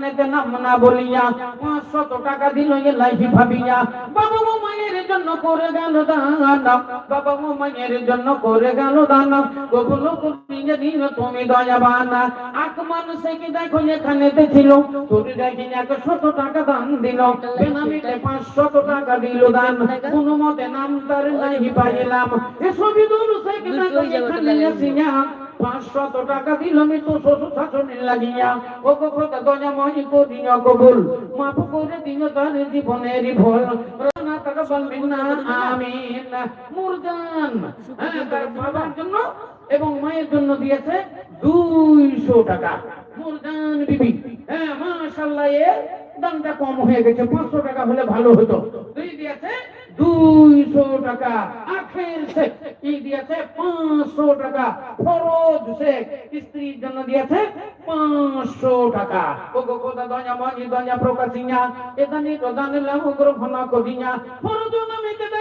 নাম না বলিয়া পাঁচশত টাকা দিল এ লাইফি ভাবিয়া। বাবা ও মায়ের জন্য করে গেল দান। বাবা ও মায়ের জন্য করে গেল দান। গোকুল করিয়ে দিল তুমি দয়াবান। আক মানুষে কি দেখো এখানেতে ছিল? তোর দেখি একশত টাকা দান দিল। বেনামিতে পাঁচশত টাকা দিল দান। কোন মতে নাম তার নাই পাইলাম। এসবই দূর সে কি দেখো এখানে আসিয়া। পাঁচশত টাকা তো শ্বশুর শাশুড়ি লাগিয়া। ও কথা করিয়া কবুল। মাফ করে তার জীবনের মুরজান হ্যাঁ এবং মায়ের জন্য দিয়েছে দুইশো টাকা। মুরজান বিবি হ্যাঁ মাশাল্লাহ এর দামটা কম হয়ে গেছে। পাঁচশো টাকা হলে ভালো হতো। দিয়েছে দুইশো টাকা। আখের শেখ কি দিয়েছে পাঁচশো টাকা। ফরজ শেখ, স্ত্রীর জন্য দিয়েছে পাঁচশো টাকা। ওগো কোদা দয়া মানি দয়া, প্রকাশিয়া। এদানি প্রদান লাভ গ্রহণ করিয়া। ফরজ নামিতে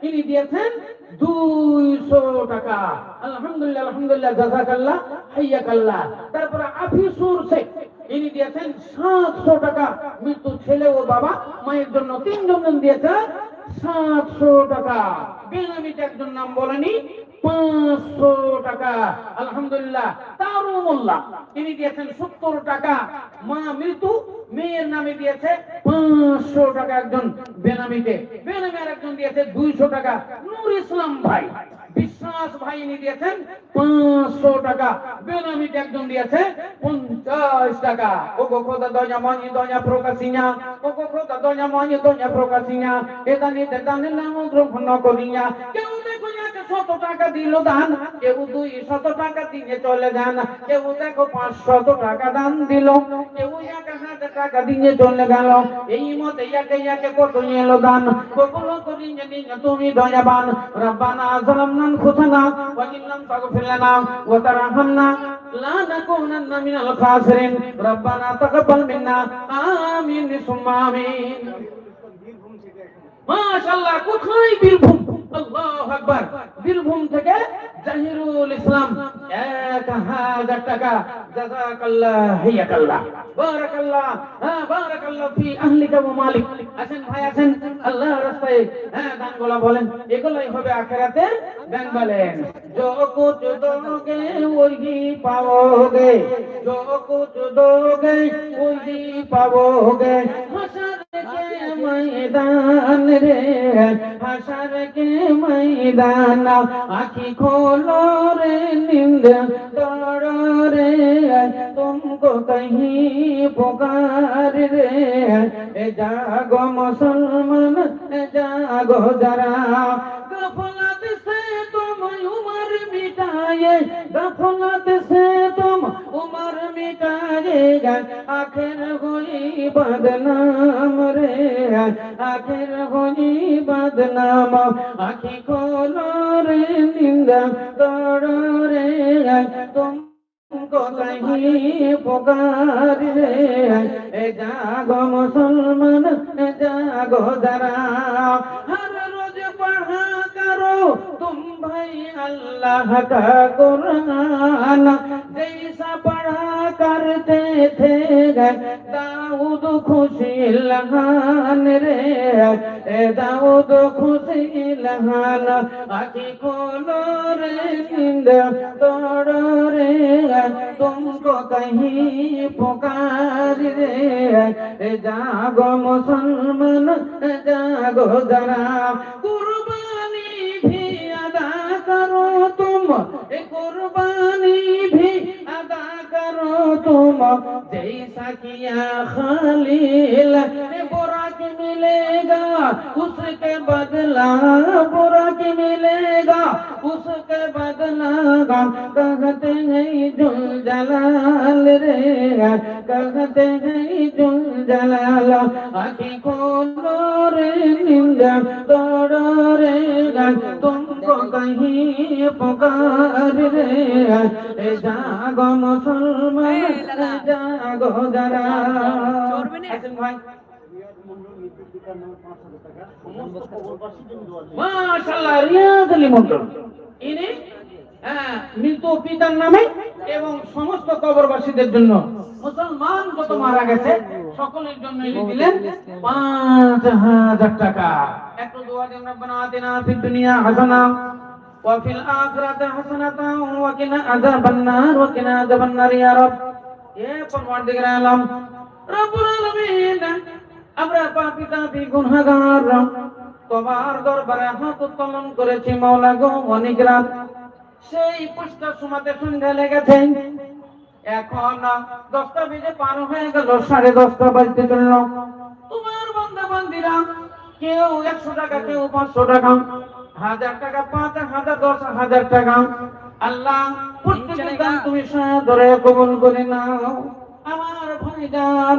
তিনি দিয়েছেন দুইশো টাকা। আলহামদুলিল্লাহ আলহামদুলিল্লাহ, জাজাকাল্লাহ, হাইয়াকাল্লাহ। তারপরে আফিসুর শেখ ইনি দিয়েছেন সাতশো টাকা। মৃত্যু ছেলে ও বাবা, মায়ের জন্য তিনজন জন দিয়েছে সাতশো টাকা। বেনামিতে একজন নাম বলেনি পাঁচশো টাকা। একজন বেনামিতে বেনামি একজন দিয়েছে দুইশো টাকা। নূর ইসলাম ভাই, বিশ্বাস ভাই ইনি দিয়েছেন পাঁচশো টাকা। বেনামিতে একজন দিয়েছে পঞ্চাশ টাকা। ও গো খোদা, দয়া মনি, দয়া প্রকাশিয়া ও গো খোদা, দয়া মনি, দয়া প্রকাশিয়া কেউ টাকা দিল দান, কেউ দুই শত টাকা দিয়ে চলে যান, কেউ দেখো পাঁচশত টাকা দান দিল, কেউ এক হাজার টাকা দিয়ে চলে গেল। এই মতে একে একে কত এলো দান, কবুল করিয়ে নিন তুমি দয়াবান। রব্বানা যালামনা আনফুসানা ওয়া ইন লাম তাগফির লানা ওয়া তারহামনা লা নাকুনান্না মিনাল খাসিরিন। রব্বানা তাকাব্বাল মিন্না, আমিন, সুম্মা আমিন। মাশাআল্লাহ, কোথায় বীরভূম? আল্লাহু আকবার বীরভূম থেকে জাহিরুল ইসলাম এক হাজার টাকা জাযাকাল্লাহ হিয়াকাল্লাহ বারাকাল্লাহ হ্যাঁ বারাকাল্লাহ ফি আহলিকা ওয়া মালিক আছেন ভাই আছেন আল্লাহ রাস্তায় হ্যাঁ গানগুলা বলেন এগুলাই হবে আখেরাতে গান বলেন जो कुछ दोगे वही पाओगे जो कुछ दोगे वही पाओगे हशर के ময়দান রে হাসার কে ময়দান আখি খোলো রে নিন্দ দড় রে তুমকো কহি পোকার রে এ জাগো মুসলমান এ জাগো জরা मिटाए गफलत से तुम उमर मिटाएगा आखिर हुई बदनाम रे आखिर हुई बदनाम आखी खोलो रे निंदा दौड़ो रे तुम को कहीं पुकार रे ए जागो मुसलमान ए करो तुम भाई अल्लाह का कुरान जैसा पढ़ा करते थे दाऊद खुशी लहान रे ए दाऊद खुशी लहान आखी खोलो रे नींद तोड़ो रे तुमको कहीं पुकार रे ए जागो मुसलमान ए जागो जरा कुर्बानी भी अदा करो तुम कुर्बानी भी अदा करो तुम। जैसा किया खालील बुरा की मिलेगा? उसके बदला बुरा की मिलेगा? उसके बदला कहते हैं जुल जलाल रे कहते हैं जुल जलाल आखी खोलो रे निंदा तोड़ो रे तुमको कहीं पुकार रे ए जागो मुसलमान जागो जरा আসেন ভাই মাশাআল্লাহ রিয়াদ আলী মন্ডল ইনি হ্যাঁ, মৃত পিতার নামে এবং সমস্ত কবরবাসীদের জন্য মুসলমান যত মারা গেছে সকলের জন্য ইনি দিলেন পাঁচ হাজার টাকা একটু দোয়া দিন রব্বানা আতিনা ফিদ দুনিয়া হাসানা وفي الآخرة حسنة وقنا عذاب النار وقنا عذاب النار يا رب এ পরমার্দিগার আলম রব্বুল আলামিন আমরা পাপী তাপী গুনাহগার তোমার দরবারে হাত উত্তোলন করেছি মাওলা গো অনেক রাত সেই পুষ্টা সমাতে সন্ধ্যা লেগেছে। এখন দশটা বেজে পার হয়ে গেল, সাড়ে দশটা বাজতে চলল। তোমার বান্দা বান্দিরা কেউ একশো টাকা, কেউ পাঁচশো টাকা, হাজার টাকা, পাঁচ হাজার, দশ হাজার টাকা। আল্লাহ প্রত্যেকের দান তুমি সাদরে কবুল করে নাও। আমার ভাইজান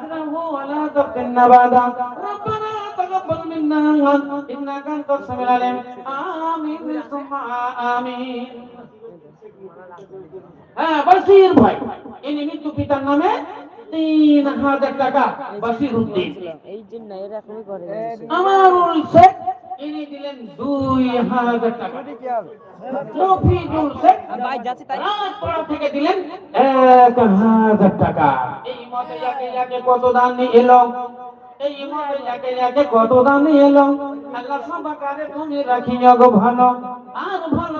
ওয়া উনসানা আল্লাহুম্মা নাহিতাহু মিন্না ফাইহি আলাল ইসলাম ওয়া মান তাওয়াফাইতাহু মিন্না ফাতাওয়াফাহু আলাল ঈমান আল্লাহুম্মা লা তাহরিমনা আজরাহু ওয়া লা তাফতিনা বাদা ربنا تقبل منا انك انت السميع العليم امين ثم امين হ্যাঁ বাসির ভাই ইনি মৃত্যু পিতার নামে তিন হাজার টাকা বাসির উদ্দিন এই যে না এরা এখনই করে আমার শেখ ইনি দিলেন দুই হাজার টাকা। মফিজুল শেখ ভাই যাচ্ছে তাই। রাজপাড়া থেকে দিলেন এক হাজার টাকা। এই মতে যাকে যাকে কত দান এলো। এই মতে যাকে যাকে কত দান এলো। আল্লাহ সবাকারে তুমি রাখিও গো ভালো। আর ভালো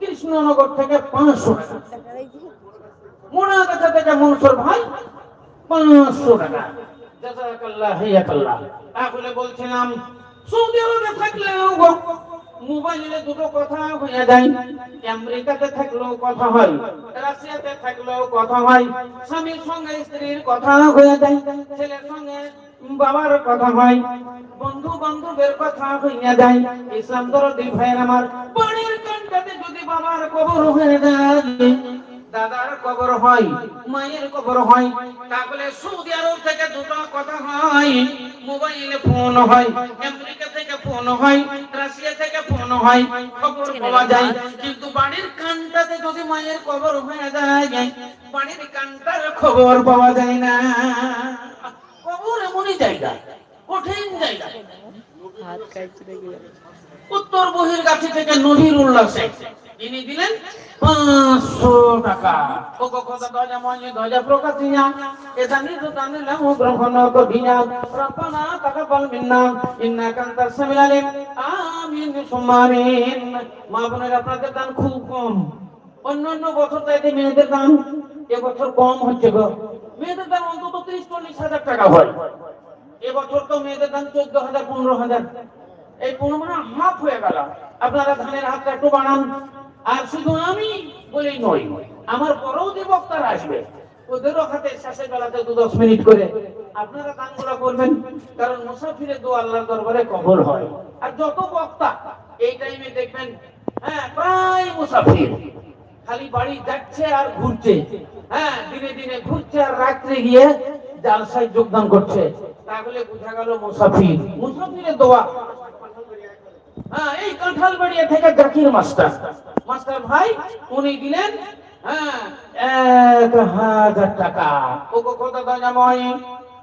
কৃষ্ণনগর থেকে পাঁচশো মোনাগাছা থেকে মনসুর ভাই পাঁচশো টাকা। বলছিলাম মোবাইলে দুটো কথা হয়ে যায়। থাকলেও কথা থাকলেও কথা হয়। সঙ্গে স্ত্রীর কথা হয়ে যায়, ছেলের সঙ্গে বাবার কথা হয়। বন্ধু বান্ধবের কথা হইয়া যায়। ইসলাম দরদি ভাইয়ের আমার বাড়ির কানটাতে যদি বাবার কবর হয়ে যায় দাদার কবর হয় মায়ের কবর হয় তাহলে সৌদি আরব থেকে দুটো কথা হয়। মোবাইলে ফোন হয় আমেরিকা থেকে ফোন হয় রাশিয়া থেকে ফোন হয় খবর পাওয়া যায়। কিন্তু বাড়ির কানটাতে যদি মায়ের কবর হয়ে যায় বাড়ির কানটার খবর পাওয়া যায় না। জায়গা কঠিন জায়গা উত্তর বহির কাছে থেকে নদীর উল্লাসে ইনি দিলেন পাঁচশো টাকা। প্রকাশিয়া। গ্রহণ করিয়া। আমিন মা বোনের আপনাদের দান খুব কম। অন্য অন্য বছর মেয়েদের দাম এবছর কম হচ্ছে গো। মেয়েদের দাম অন্তত ত্রিশ চল্লিশ হাজার টাকা হয়। এবছর তো মেয়েদের দাম চোদ্দ হাজার, পনেরো হাজার। এই পনেরো মানে হাফ হয়ে গেল। আপনারা ধানের হাতটা একটু বাড়ান। আর শুধু আমি বলেই নই, আমার পরেও যে বক্তারা আসবে। ওদেরও হাতে বেলাতে দু দশ মিনিট করে। আপনারা দানগুলো করবেন, কারণ মুসাফিরে দু দরবারে কবর হয়। আর যত বক্তা এই টাইমে দেখবেন হ্যাঁ প্রায় মুসাফির। খালি বাড়ি যাচ্ছে আর ঘুরছে। হ্যাঁ দিনে দিনে ঘুরছে আর রাত্রে গিয়ে জালসায় যোগদান করছে। তাহলে বোঝা গেল মুসাফির। মুসাফিরের দোয়া। হ্যাঁ এই কাঁঠাল বাড়িয়া থেকে জাকির মাস্টার। মাস্টার ভাই, উনি দিলেন হ্যাঁ এক হাজার টাকা। ও কথা দয়া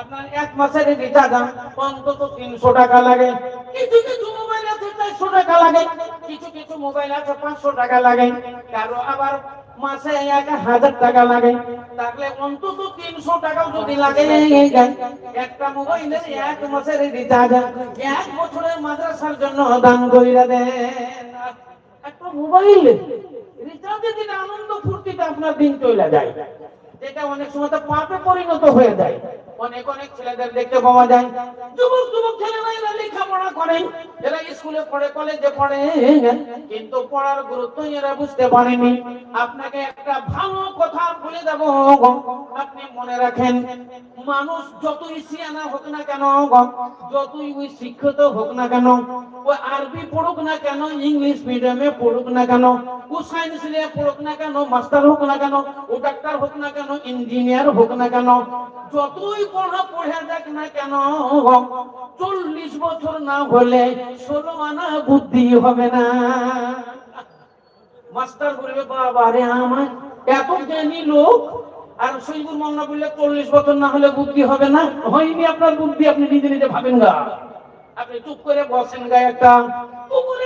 আপনার এক মাসের অন্তত তিনশো টাকা লাগে। কিছু কিছু মোবাইল আছে, চারশো টাকা লাগে। কিছু কিছু মোবাইল আছে, পাঁচশো টাকা লাগে। কারও আবার মাসে এক হাজার টাকা লাগে। তাহলে অন্তত তিনশো যদি লাগে একটা মোবাইলের এক মাসের রিচার্জ এক বছরের মাদ্রাসার জন্য দান কইরা দেন। একটা মোবাইল রিচার্জে দিলে আনন্দ ফুর্তিতে আপনার দিন চলে যায়। যেটা অনেক সময় তো পাপে পরিণত হয়ে যায়। অনেক অনেক ছেলেদের দেখতে পাওয়া যায়। যুবক যুবক ছেলেরা এরা লেখাপড়া করেন এরা স্কুলে পড়ে, কলেজে পড়ে। কিন্তু পড়ার গুরুত্ব এরা বুঝতে পারেনি। আপনাকে একটা ভালো কথা বলে দেব। আপনি মনে রাখেন, মানুষ যতই সিয়ানা হোক না কেন, যতই ওই শিক্ষিত হোক না কেন, ও আরবি পড়ুক না কেন, ইংলিশ মিডিয়ামে পড়ুক না কেন, ও সায়েন্স নিয়ে পড়ুক না কেন, মাস্টার হোক না কেন, ও ডাক্তার হোক না কেন, ইঞ্জিনিয়ার হোক না কেন, যতই চল্লিশ বছর না হলে ষোলো আনা বুদ্ধি হবে না। মাস্টার বলবে, বাবা রে আমার, এত জ্ঞানী লোক, আর বললে চল্লিশ বছর না হলে বুদ্ধি হবে না? হয়নি আপনার বুদ্ধি, আপনি নিজে নিজে ভাবেন না। আপনি চুপ করে বসেন গা একটা। পুকুরের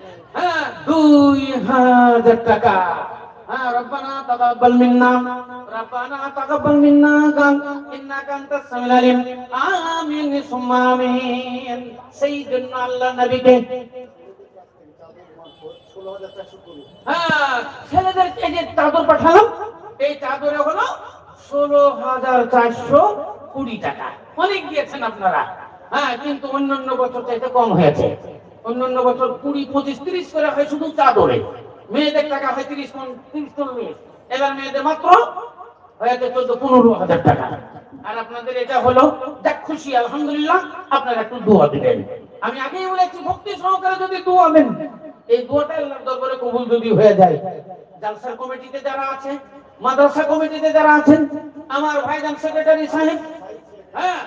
হ্যাঁ দুই হাজার টাকা। হ্যাঁ হ্যাঁ ছেলেদের এই যে চাদর পাঠালাম, এই চাদরে হলো ষোলো হাজার চারশো কুড়ি টাকা। অনেক দিয়েছেন আপনারা। হ্যাঁ কিন্তু অন্যান্য বছর চাইতে কম হয়েছে। অন্যান্য বছর কুড়ি পঁচিশ তিরিশ করে হয় শুধু চাদরে। মেয়েদের টাকা হয় তিরিশ তিরিশ চল্লিশ এবার মেয়েদের মাত্র চোদ্দ পনেরো হাজার টাকা। আর আপনাদের এটা হলো যাক খুশি আলহামদুলিল্লাহ আপনারা একটু দোয়া আমি আগেই বলেছি ভক্তি সহকারে যদি দোয়া দেন এই দোয়াটা আল্লাহর দরবারে কবুল যদি হয়ে যায়। কমিটিতে যারা আছে মাদ্রাসা কমিটিতে যারা আছেন আমার ভাইজান সেক্রেটারি সাহেব হ্যাঁ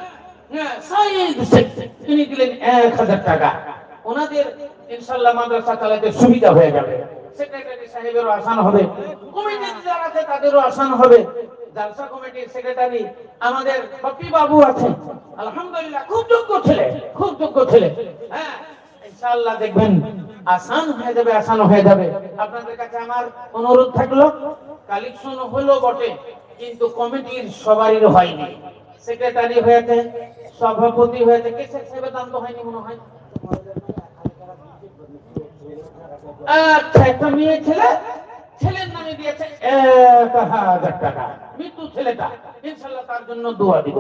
হ্যাঁ, সাইদ তিনি দিলেন এক হাজার টাকা। ওনাদের ইনশাল্লাহ মাদ্রাসা চালাতে সুবিধা হয়ে যাবে। সেক্রেটারি সাহেবেরও আসান হবে কমিটিতে যারা আছে তাদেরও আসান হবে। জালসা কমিটির সেক্রেটারি আমাদের পপি বাবু আছেন। আলহামদুলিল্লাহ, খুব যোগ্য ছেলে, খুব যোগ্য ছেলে। হ্যাঁ ইনশাআল্লাহ দেখবেন আসান হয়ে যাবে, আসান হয়ে যাবে। আপনাদের কাছে আমার অনুরোধ থাকল, কালেকশন হলো বটে, কিন্তু কমিটির সবারই হয়নি। সেক্রেটারি হয়েছে, সভাপতি হয়েছে, কে সাহেবের দাম হয়নি মনে হয়? আচ্ছা একটা মেয়ে ছেলে, ছেলের নামে দিয়েছে এক হাজার টাকা। মৃত্যু ছেলেটা। ইনশাল্লাহ তার জন্য দোয়া দিব।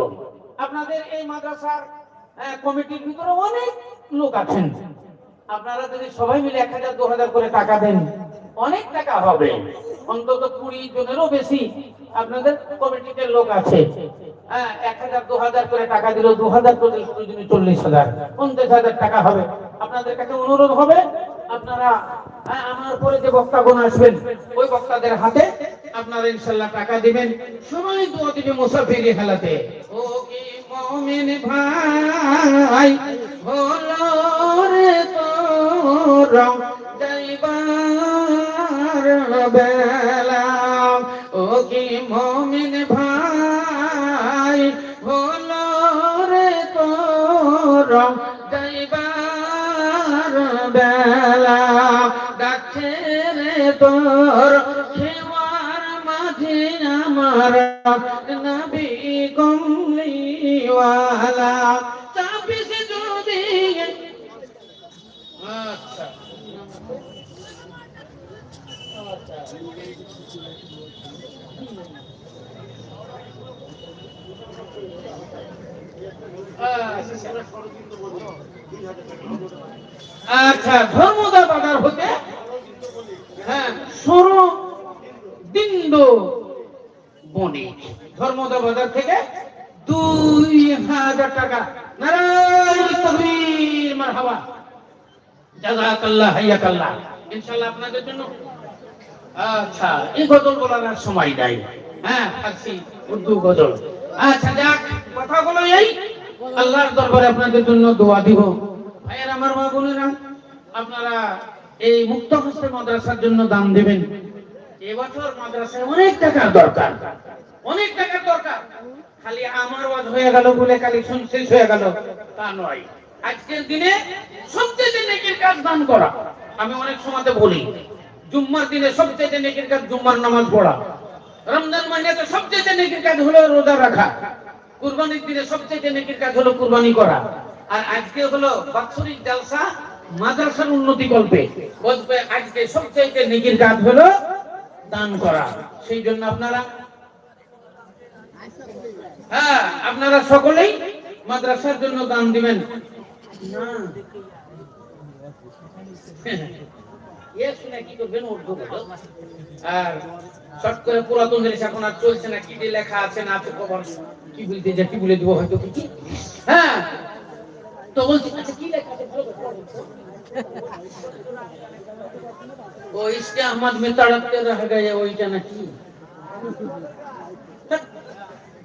আপনাদের এই মাদ্রাসার কমিটির ভিতরে অনেক লোক আছেন। আপনারা যদি সবাই মিলে এক হাজার, দু হাজার করে টাকা দেন, অনেক টাকা হবে। অন্তত কুড়ি জনেরও বেশি আপনাদের কমিটিতে লোক আছে। হ্যাঁ এক হাজার, দু হাজার করে টাকা দিল দু হাজার চল্লিশ হাজার, পঞ্চাশ হাজার টাকা হবে। আপনাদের কাছে অনুরোধ হবে আপনারা আমার পরে যে বক্তাগণ আসবেন, ওই বক্তাদের হাতে আপনারা ইনশাল্লাহ টাকা দিবেন। দিবে মুসাফিরি ও কি মমিন ভাই বেলা। ও কি মমিন ভাই যাইবার বেলা ডাকছে রে তোর খেওয়ার মাঝে আমার নবী কমলিওয়ালা। চাপিস যদি আচ্ছা। আচ্ছা ধর্মদা বাজার হতে হ্যাঁ সরো বিন্দু বণিক ধর্মদা বাজার থেকে দুই হাজার টাকা। আপনাদের জন্য। আচ্ছা হ্যাঁ আচ্ছা আল্লাহর দরবারে আপনাদের জন্য দোয়া দিব। ভাইয়ের, আমার মা বোনেরা, আপনারা এই মুক্ত হস্তে মাদ্রাসার জন্য দান দেবেন। এবছর মাদ্রাসায় অনেক টাকার দরকার। অনেক টাকার দরকার। খালি আমার ওয়াজ হয়ে গেল বলে কালেকশন শেষ হয়ে গেল। তা নয়। আজকের দিনে সবচেয়ে নেকির কাজ দান করা। আমি অনেক সময়তে বলি, জুম্মার দিনে সবচেয়ে নেকির কাজ জুম্মার নামাজ পড়া। রমজান মাসে সবচেয়ে নেকির কাজ হলো রোজা রাখা। কুরবানির দিনে সবচেয়ে নেকির কাজ হলো কুরবানি করা। আর আজকে হলো বাৎসরিক জালসা, মাদ্রাসার উন্নতি কল্পে। বলবে, আজকে সবচেয়ে নেকির কাজ হলো দান করা। সেই জন্য আপনারা হ্যাঁ আপনারা সকলেই মাদ্রাসার জন্য দান দিবেন। আর পুরাতন জিনিস এখন আর চলছে না কি লেখা আছে না আছে কি বলতে যা কি বলে হয়তো হ্যাঁ। আহমদ ওইটা নাকি?